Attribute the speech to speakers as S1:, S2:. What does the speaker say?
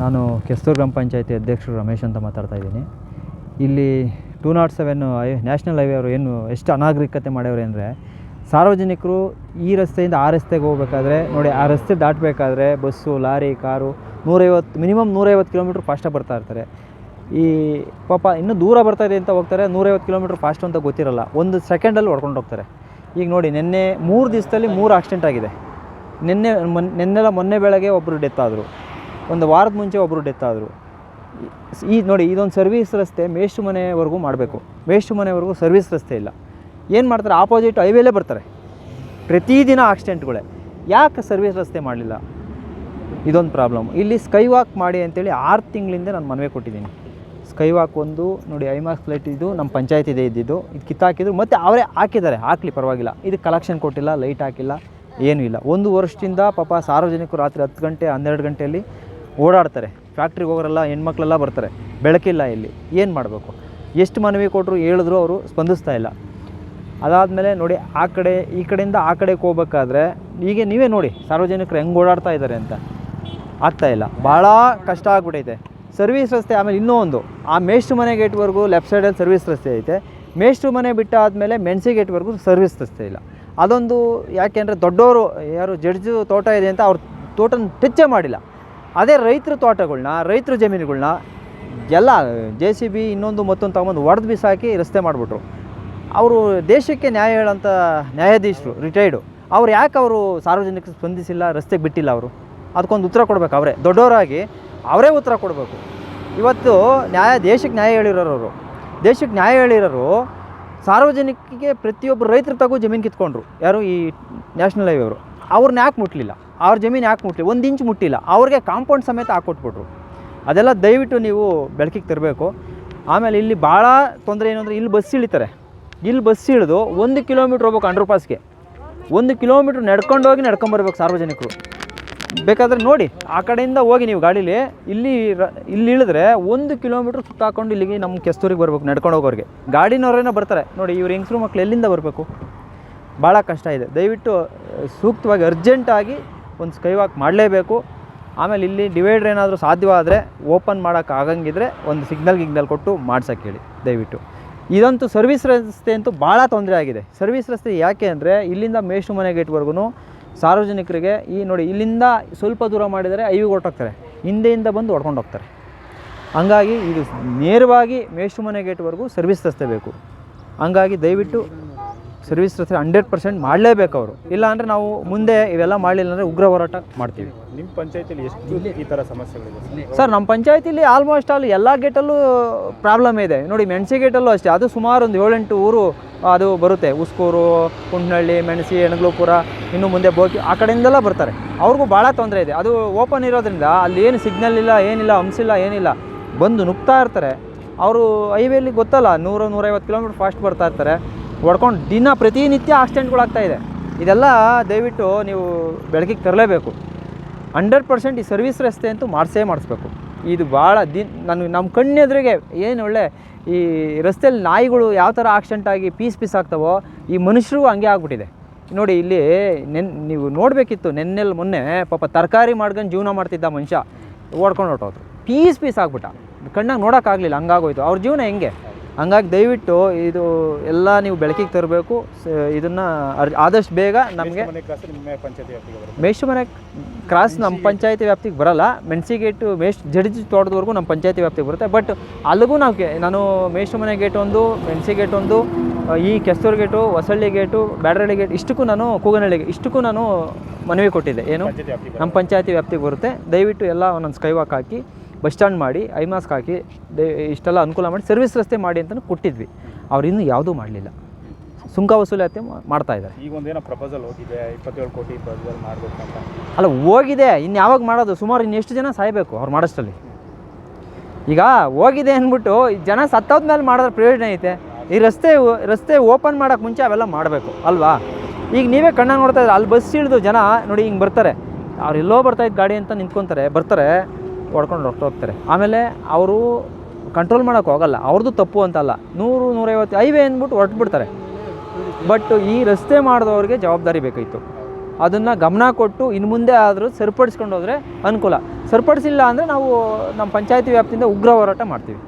S1: ನಾನು ಕೆಸ್ತೂರು ಗ್ರಾಮ ಪಂಚಾಯತಿ ಅಧ್ಯಕ್ಷರು ರಮೇಶ್ ಅಂತ ಮಾತಾಡ್ತಾ ಇದ್ದೀನಿ. ಇಲ್ಲಿ two not seven I national highway ಅವರು ಏನು ಎಷ್ಟು ಅನಾಗರಿಕತೆ ಮಾಡ್ಯವ್ರೆ ಅಂದರೆ, ಸಾರ್ವಜನಿಕರು ಈ ರಸ್ತೆಯಿಂದ ಆ ರಸ್ತೆಗೆ ಹೋಗ್ಬೇಕಾದ್ರೆ, ನೋಡಿ ಆ ರಸ್ತೆ ದಾಟಬೇಕಾದ್ರೆ ಬಸ್ಸು, ಲಾರಿ, ಕಾರು ನೂರೈವತ್ತು, ಮಿನಿಮಮ್ ನೂರೈವತ್ತು ಕಿಲೋಮೀಟ್ರ್ ಫಾಸ್ಟಾಗಿ ಬರ್ತಾ ಇರ್ತಾರೆ. ಈ ಪಾಪ ಇನ್ನೂ ದೂರ ಬರ್ತಾ ಇದೆ ಅಂತ ಹೋಗ್ತಾರೆ, ನೂರೈವತ್ತು ಕಿಲೋಮೀಟ್ರ್ ಫಾಸ್ಟ್ ಅಂತ ಗೊತ್ತಿರಲ್ಲ. ಒಂದು ಸೆಕೆಂಡಲ್ಲಿ ಹೊಡ್ಕೊಂಡು ಹೋಗ್ತಾರೆ. ಈಗ ನೋಡಿ ನಿನ್ನೆ ಮೂರು ದಿವಸದಲ್ಲಿ ಮೂರು ಆಕ್ಸಿಡೆಂಟ್ ಆಗಿದೆ. ನಿನ್ನೆ ಮೊನ್ನೆಲ್ಲ ಮೊನ್ನೆ ಬೆಳಗ್ಗೆ ಒಬ್ಬರು ಡೆತ್ ಆದರು. ಒಂದು ವಾರದ ಮುಂಚೆ ಒಬ್ಬರು ಡೆತ್ ಆದರು. ಈ ನೋಡಿ, ಇದೊಂದು ಸರ್ವಿಸ್ ರಸ್ತೆ ಮೇಷ್ಟು ಮನೆವರೆಗೂ ಮಾಡಬೇಕು. ಮೇಷ್ಟು ಮನೆವರೆಗೂ ಸರ್ವಿಸ್ ರಸ್ತೆ ಇಲ್ಲ. ಏನು ಮಾಡ್ತಾರೆ? ಆಪೋಸಿಟ್ ಹೈವೇಲೇ ಬರ್ತಾರೆ. ಪ್ರತಿದಿನ ಆಕ್ಸಿಡೆಂಟ್ಗಳೇ ಯಾಕೆ ಸರ್ವಿಸ್ ರಸ್ತೆ ಮಾಡಲಿಲ್ಲ? ಇದೊಂದು ಪ್ರಾಬ್ಲಮ್ ಇಲ್ಲಿ ಸ್ಕೈ ವಾಕ್ ಮಾಡಿ ಅಂತೇಳಿ ಆರು ತಿಂಗಳಿಂದ ನಾನು ಮನವಿ ಕೊಟ್ಟಿದ್ದೀನಿ. ಸ್ಕೈ ವಾಕ್ ಒಂದು, ನೋಡಿ ಐಮಾಕ್ಸ್ ಲೈಟ್ ಇದು ನಮ್ಮ ಪಂಚಾಯತಿದೆ ಇದ್ದಿದ್ದು. ಇದು ಕಿತ್ತಾಕಿದ್ರು. ಮತ್ತು ಅವರೇ ಹಾಕಿದ್ದಾರೆ. ಹಾಕಲಿ, ಪರವಾಗಿಲ್ಲ. ಇದು ಕಲೆಕ್ಷನ್ ಕೊಟ್ಟಿಲ್ಲ ಲೈಟ್ ಹಾಕಿಲ್ಲ, ಏನೂ ಇಲ್ಲ. ಒಂದು ವರ್ಷದಿಂದ ಪಾಪ ಸಾರ್ವಜನಿಕರು ರಾತ್ರಿ ಹತ್ತು ಗಂಟೆ, ಹನ್ನೆರಡು ಗಂಟೆಯಲ್ಲಿ ಓಡಾಡ್ತಾರೆ. ಫ್ಯಾಕ್ಟ್ರಿಗೆ ಹೋಗೋರೆಲ್ಲ ಹೆಣ್ಮಕ್ಳೆಲ್ಲ ಬರ್ತಾರೆ. ಬೆಳಕಿಲ್ಲ ಇಲ್ಲಿ. ಏನು ಮಾಡಬೇಕು? ಎಷ್ಟು ಮನವಿ ಕೊಟ್ಟರು ಹೇಳಿದ್ರು ಅವರು ಸ್ಪಂದಿಸ್ತಾ ಇಲ್ಲ. ಅದಾದಮೇಲೆ ನೋಡಿ ಆ ಕಡೆ, ಈ ಕಡೆಯಿಂದ ಆ ಕಡೆಗೆ ಹೋಗ್ಬೇಕಾದ್ರೆ ಈಗ ನೀವೇ ನೋಡಿ, ಸಾರ್ವಜನಿಕರು ಹೆಂಗೆ ಓಡಾಡ್ತಾ ಇದ್ದಾರೆ ಅಂತ. ಆಗ್ತಾ ಇಲ್ಲ. ಭಾಳ ಕಷ್ಟ ಆಗ್ಬಿಟ್ಟೈತೆ ಸರ್ವಿಸ್ ರಸ್ತೆ ಆಮೇಲೆ ಇನ್ನೂ ಒಂದು ಆ ಮೇಷ್ಟ್ರು ಮನೆ ಗೇಟ್ವರೆಗೂ ಲೆಫ್ಟ್ ಸೈಡಲ್ಲಿ ಸರ್ವಿಸ್ ರಸ್ತೆ ಐತೆ. ಮೇಷ್ಟ್ರು ಮನೆ ಬಿಟ್ಟಾದಮೇಲೆ ಮೆಣಸಿ ಗೇಟ್ವರೆಗೂ ಸರ್ವಿಸ್ ರಸ್ತೆ ಇಲ್ಲ. ಅದೊಂದು ಯಾಕೆಂದರೆ ದೊಡ್ಡವರು ಯಾರು ಜಡ್ಜು ತೋಟ ಇದೆ ಅಂತ ಅವ್ರು ತೋಟನ ಟಚ್ಚೇ ಮಾಡಿಲ್ಲ. ಅದೇ ರೈತರ ತೋಟಗಳನ್ನ ರೈತರ ಜಮೀನುಗಳನ್ನ ಎಲ್ಲ ಜೆ ಸಿ ಬಿ ಇನ್ನೊಂದು ಮತ್ತೊಂದು ತಗೊಂಬಂದು ಒಡೆದು ಬಿಸಾಕಿ ರಸ್ತೆ ಮಾಡಿಬಿಟ್ರು. ಅವರು ದೇಶಕ್ಕೆ ನ್ಯಾಯ ಹೇಳೋಂಥ ನ್ಯಾಯಾಧೀಶರು ರಿಟೈರ್ಡು ಅವ್ರು ಯಾಕೆ ಅವರು ಸಾರ್ವಜನಿಕ ಸ್ಪಂದಿಸಿಲ್ಲ, ರಸ್ತೆಗೆ ಬಿಟ್ಟಿಲ್ಲ ಅವರು? ಅದಕ್ಕೊಂದು ಉತ್ತರ ಕೊಡಬೇಕು ಅವರೇ. ದೊಡ್ಡವರಾಗಿ ಅವರೇ ಉತ್ತರ ಕೊಡಬೇಕು. ಇವತ್ತು ನ್ಯಾಯ, ದೇಶಕ್ಕೆ ನ್ಯಾಯ ಹೇಳಿರೋರು ದೇಶಕ್ಕೆ ನ್ಯಾಯ ಹೇಳಿರೋರು ಸಾರ್ವಜನಿಕರಿಗೆ ಪ್ರತಿಯೊಬ್ಬರು ರೈತರು ತಗೋ ಜಮೀನು ಕಿತ್ಕೊಂಡ್ರು. ಯಾರು ಈ ನ್ಯಾಷನಲ್ ಹೈವೇ ಅವರು. ಅವ್ರನ್ನ ಯಾಕೆ ಮುಟ್ಲಿಲ್ಲ? ಅವ್ರ ಜಮೀನು ಯಾಕೆ ಮುಟ್ಲಿ? ಒಂದು ಇಂಚ್ ಮುಟ್ಟಿಲ್ಲ. ಅವ್ರಿಗೆ ಕಾಂಪೌಂಡ್ ಸಮೇತ ಹಾಕ್ಕೊಟ್ಬಿಟ್ರು ಅದೆಲ್ಲ ದಯವಿಟ್ಟು ನೀವು ಬೆಳಕಿಗೆ ತರಬೇಕು. ಆಮೇಲೆ ಇಲ್ಲಿ ಭಾಳ ತೊಂದರೆ ಏನು ಅಂದರೆ ಇಲ್ಲಿ ಬಸ್ ಇಳಿತಾರೆ. ಇಲ್ಲಿ ಬಸ್ ಇಳಿದು ಒಂದು ಕಿಲೋಮೀಟ್ರ್ ಹೋಗ್ಬೇಕು ಅಂಡರ್ ಪಾಸ್ಗೆ ಒಂದು ಕಿಲೋಮೀಟ್ರ್ ನಡ್ಕೊಂಡೋಗಿ ನಡ್ಕೊಂಬರ್ಬೇಕು ಸಾರ್ವಜನಿಕರು. ಬೇಕಾದರೆ ನೋಡಿ, ಆ ಕಡೆಯಿಂದ ಹೋಗಿ ನೀವು ಗಾಡೀಲಿ ಇಲ್ಲಿ ಇಲ್ಲಿ ಇಳಿದ್ರೆ ಒಂದು ಕಿಲೋಮೀಟ್ರ್ ಸುತ್ತಾಕೊಂಡು ಇಲ್ಲಿಗೆ ನಮ್ಮ ಕೆಸ್ತೂರಿಗೆ ಬರ್ಬೇಕು, ನಡ್ಕೊಂಡು ಹೋಗೋರಿಗೆ. ಗಾಡಿನವರೇನೋ ಬರ್ತಾರೆ. ನೋಡಿ, ಇವ್ರು ಹೆಂಗಸ್ರು ಮಕ್ಳು ಎಲ್ಲಿಂದ ಬರಬೇಕು? ಭಾಳ ಕಷ್ಟ ಇದೆ. ದಯವಿಟ್ಟು ಸೂಕ್ತವಾಗಿ ಅರ್ಜೆಂಟಾಗಿ ಒಂದು ಸ್ಕೈ ವಾಕ್ ಮಾಡಲೇಬೇಕು. ಆಮೇಲೆ ಇಲ್ಲಿ ಡಿವೈಡ್ರ್ ಏನಾದರೂ ಸಾಧ್ಯವಾದರೆ ಓಪನ್ ಮಾಡೋಕ್ಕೆ ಆಗಂಗಿದ್ರೆ ಒಂದು ಸಿಗ್ನಲ್ ಗಿಗ್ನಲ್ ಕೊಟ್ಟು ಮಾಡ್ಸೋಕ್ಕೆ ಹೇಳಿ, ದಯವಿಟ್ಟು. ಇದಂತೂ ಸರ್ವಿಸ್ ರಸ್ತೆ ಅಂತೂ ಭಾಳ ತೊಂದರೆ ಆಗಿದೆ. ಸರ್ವಿಸ್ ರಸ್ತೆ ಯಾಕೆ ಅಂದರೆ ಇಲ್ಲಿಂದ ಮೇಷು ಮನೆ ಗೇಟ್ವರೆಗೂ ಸಾರ್ವಜನಿಕರಿಗೆ ಈ ನೋಡಿ ಇಲ್ಲಿಂದ ಸ್ವಲ್ಪ ದೂರ ಮಾಡಿದರೆ ಐವಿಗೆ ಹೊರಟೋಗ್ತಾರೆ. ಹಿಂದೆಯಿಂದ ಬಂದು ಹೊಡ್ಕೊಂಡು ಹೋಗ್ತಾರೆ. ಹಂಗಾಗಿ ಇದು ನೇರವಾಗಿ ಮೇಷು ಮನೆ ಗೇಟ್ವರೆಗೂ ಸರ್ವಿಸ್ ರಸ್ತೆ ಬೇಕು. ಹಂಗಾಗಿ ದಯವಿಟ್ಟು ಸರ್ವಿಸ್ ರಸ್ತೆ ಹಂಡ್ರೆಡ್ ಪರ್ಸೆಂಟ್ ಮಾಡಲೇಬೇಕು ಅವರು. ಇಲ್ಲ ಅಂದರೆ ನಾವು ಮುಂದೆ ಇವೆಲ್ಲ ಮಾಡಲಿಲ್ಲ ಅಂದರೆ ಉಗ್ರ ಹೋರಾಟ ಮಾಡ್ತೀವಿ.
S2: ನಿಮ್ಮ ಪಂಚಾಯತಿಲಿ ಎಷ್ಟು ಈ ಥರ ಸಮಸ್ಯೆಗಳಿದೆ
S1: ಸರ್? ನಮ್ಮ ಪಂಚಾಯತಿಲಿ ಆಲ್ಮೋಸ್ಟ್ ಆಲ್ ಎಲ್ಲ ಗೇಟಲ್ಲೂ ಪ್ರಾಬ್ಲಮ್ ಇದೆ. ನೋಡಿ ಮೆಣಸಿ ಗೇಟಲ್ಲೂ ಅಷ್ಟೇ. ಅದು ಸುಮಾರು ಒಂದು ಏಳೆಂಟು ಊರು ಅದು ಬರುತ್ತೆ. ಉಸ್ಕೂರು ಕುಂಟನಹಳ್ಳಿ ಮೆಣಸಿ ಹೆಣಗ್ಲುಪುರ ಇನ್ನು ಮುಂದೆ ಬೋಕಿ ಆ ಕಡೆಯಿಂದೆಲ್ಲ ಬರ್ತಾರೆ. ಅವ್ರಿಗೂ ಭಾಳ ತೊಂದರೆ ಇದೆ. ಅದು ಓಪನ್ ಇರೋದ್ರಿಂದ ಅಲ್ಲಿ ಏನು ಸಿಗ್ನಲ್ ಇಲ್ಲ ಏನಿಲ್ಲ ಹಂಸಿಲ್ಲ ಏನಿಲ್ಲ. ಬಂದು ನುಗ್ತಾ ಇರ್ತಾರೆ. ಅವರು ಹೈವೇಲಿ ಗೊತ್ತಲ್ಲ ನೂರು ನೂರೈವತ್ತು ಕಿಲೋಮೀಟ್ರ್ ಫಾಸ್ಟ್ ಬರ್ತಾ ಇರ್ತಾರೆ. ಹೊಡ್ಕೊಂಡು ದಿನ ಪ್ರತಿನಿತ್ಯ ಆಕ್ಸಿಡೆಂಟ್ಗಳಾಗ್ತಾ ಇದೆ. ಇದೆಲ್ಲ ದಯವಿಟ್ಟು ನೀವು ಬೆಳಕಿಗೆ ತರಲೇಬೇಕು. ಹಂಡ್ರೆಡ್ ಪರ್ಸೆಂಟ್ ಈ ಸರ್ವಿಸ್ ರಸ್ತೆ ಅಂತೂ ಮಾಡಿಸೇ ಮಾಡಿಸ್ಬೇಕು. ಇದು ಭಾಳ ದಿನ ನಾನು ನಮ್ಮ ಕಣ್ಣೆದುರಿಗೆ ಏನು ಒಳ್ಳೆ ಈ ರಸ್ತೆಯಲ್ಲಿ ನಾಯಿಗಳು ಯಾವ ಥರ ಆಕ್ಸಿಡೆಂಟ್ ಆಗಿ ಪೀಸ್ ಪೀಸ್ ಆಗ್ತಾವೋ ಈ ಮನುಷ್ಯರಿಗೂ ಹಂಗೆ ಆಗ್ಬಿಟ್ಟಿದೆ. ನೋಡಿ ಇಲ್ಲಿ ನೆನ್, ನೀವು ನೋಡಬೇಕಿತ್ತು ನೆನ್ನೆಲ್ಲಿ ಮೊನ್ನೆ ಪಾಪ ತರಕಾರಿ ಮಾಡ್ಕೊಂಡು ಜೀವನ ಮಾಡ್ತಿದ್ದ ಮನುಷ್ಯ ಓಡ್ಕೊಂಡು ಹೊರಟೋದ್ರು. ಪೀಸ್ ಪೀಸ್ ಆಗ್ಬಿಟ್ಟ. ಕಣ್ಣಾಗ ನೋಡೋಕ್ಕಾಗಲಿಲ್ಲ, ಹಂಗಾಗೋಯ್ತು. ಅವ್ರ ಜೀವನ ಹೆಂಗೆ? ಹಂಗಾಗಿ ದಯವಿಟ್ಟು ಇದು ಎಲ್ಲ ನೀವು ಬೆಳಕಿಗೆ ತರಬೇಕು. ಇದನ್ನು ಆದಷ್ಟು ಬೇಗ ನಮಗೆ
S2: ಮೇಷ ಕ್ರಾಸ್ ನಿಮ್ಮ ಪಂಚಾಯತಿ ವ್ಯಾಪ್ತಿಗೆ ಬರುತ್ತೆ.
S1: ಮೇಷ್ಟು ಮನೆ ಕ್ರಾಸ್ ನಮ್ಮ ಪಂಚಾಯತಿ ವ್ಯಾಪ್ತಿಗೆ ಬರಲ್ಲ. ಮೆಣಸಿಗೇಟು ಮೇಷ್ ಜಡ್ಜಿ ತೋಟದವರೆಗೂ ನಮ್ಮ ಪಂಚಾಯತಿ ವ್ಯಾಪ್ತಿಗೆ ಬರುತ್ತೆ. ಬಟ್ ಅಲ್ಲಿಗೂ ನಾವು ನಾನು ಮೇಷ್ಟು ಮನೆ ಗೇಟ್ ಒಂದು ಮೆಣಸಿ ಗೇಟ್ ಒಂದು ಈ Kesturu gate Hosalli gate Byadarahalli gate ಇಷ್ಟಕ್ಕೂ ನಾನು ಕೂಗನಹಳ್ಳಿ ಇಷ್ಟಕ್ಕೂ ನಾನು ಮನವಿ ಕೊಟ್ಟಿದ್ದೆ. ಏನು? ನಮ್ಮ ಪಂಚಾಯತಿ ವ್ಯಾಪ್ತಿಗೆ ಬರುತ್ತೆ. ದಯವಿಟ್ಟು ಎಲ್ಲ ಒಂದೊಂದು ಸ್ಕೈವಾಕ್ ಹಾಕಿ ಬಸ್ ಸ್ಟ್ಯಾಂಡ್ ಮಾಡಿ ಐ ಮಾಸ್ಕ್ ಹಾಕಿ ಇಷ್ಟೆಲ್ಲ ಅನುಕೂಲ ಮಾಡಿ ಸರ್ವಿಸ್ ರಸ್ತೆ ಮಾಡಿ ಅಂತಲೂ ಕೊಟ್ಟಿದ್ವಿ. ಅವ್ರು ಇನ್ನೂ ಯಾವುದೂ ಮಾಡಲಿಲ್ಲ. ಸುಂಕ ವಸೂಲಾತಿ ಮಾಡ್ತಾ ಇದ್ದಾರೆ.
S2: ಈಗ ಒಂದೇನೋ ಪ್ರಪೋಸಲ್ ಹೋಗಿದೆ ಇಪ್ಪತ್ತೇಳು ಕೋಟಿ ಪ್ರಪೋಸಲ್ ಮಾಡಬೇಕು ಅಂತ.
S1: ಅಲ್ಲ ಹೋಗಿದೆ. ಇನ್ನು ಯಾವಾಗ ಮಾಡೋದು? ಸುಮಾರು ಇನ್ನೆಷ್ಟು ಜನ ಸಾಯಬೇಕು ಅವ್ರು ಮಾಡೋಷ್ಟರಲ್ಲಿ? ಈಗ ಹೋಗಿದೆ ಅಂದ್ಬಿಟ್ಟು ಜನ ಜನ ಸತ್ತೋದ್ಮೇಲೆ ಮಾಡಿದ್ರೆ ಪ್ರಯೋಜನ ಐತೆ. ಈ ರಸ್ತೆ ರಸ್ತೆ ಓಪನ್ ಮಾಡೋಕೆ ಮುಂಚೆ ಅವೆಲ್ಲ ಮಾಡಬೇಕು ಅಲ್ವಾ? ಈಗ ನೀವೇ ಕಣ್ಣಾಗ ನೋಡ್ತಾ ಇದ್ರೆ ಅಲ್ಲಿ ಬಸ್ ಇಳಿದು ಜನ ನೋಡಿ ಹಿಂಗೆ ಬರ್ತಾರೆ. ಅವ್ರು ಎಲ್ಲೋ ಬರ್ತಾ ಇದ್ದ ಗಾಡಿ ಅಂತ ನಿಂತ್ಕೊತಾರೆ ಬರ್ತಾರೆ. ಹೊಡ್ಕೊಂಡು ಹೊರಟೋಗ್ತಾರೆ ಆಮೇಲೆ ಅವರು ಕಂಟ್ರೋಲ್ ಮಾಡೋಕೆ ಹೋಗಲ್ಲ. ಅವ್ರದ್ದು ತಪ್ಪು ಅಂತಲ್ಲ. ನೂರು, ನೂರೈವತ್ತು ಹೈವೇ ಅಂದ್ಬಿಟ್ಟು ಹೊರಟ್ಬಿಡ್ತಾರೆ. ಬಟ್ ಈ ರಸ್ತೆ ಮಾಡಿದವ್ರಿಗೆ ಜವಾಬ್ದಾರಿ ಬೇಕಾಯಿತು. ಅದನ್ನು ಗಮನ ಕೊಟ್ಟು ಇನ್ನು ಮುಂದೆ ಆದರೂ ಸರಿಪಡಿಸ್ಕೊಂಡು ಹೋದರೆ ಅನುಕೂಲ. ಸರಿಪಡಿಸಿಲ್ಲ ಅಂದರೆ ನಾವು ನಮ್ಮ ಪಂಚಾಯತಿ ವ್ಯಾಪ್ತಿಯಿಂದ ಉಗ್ರ ಹೋರಾಟ ಮಾಡ್ತೀವಿ.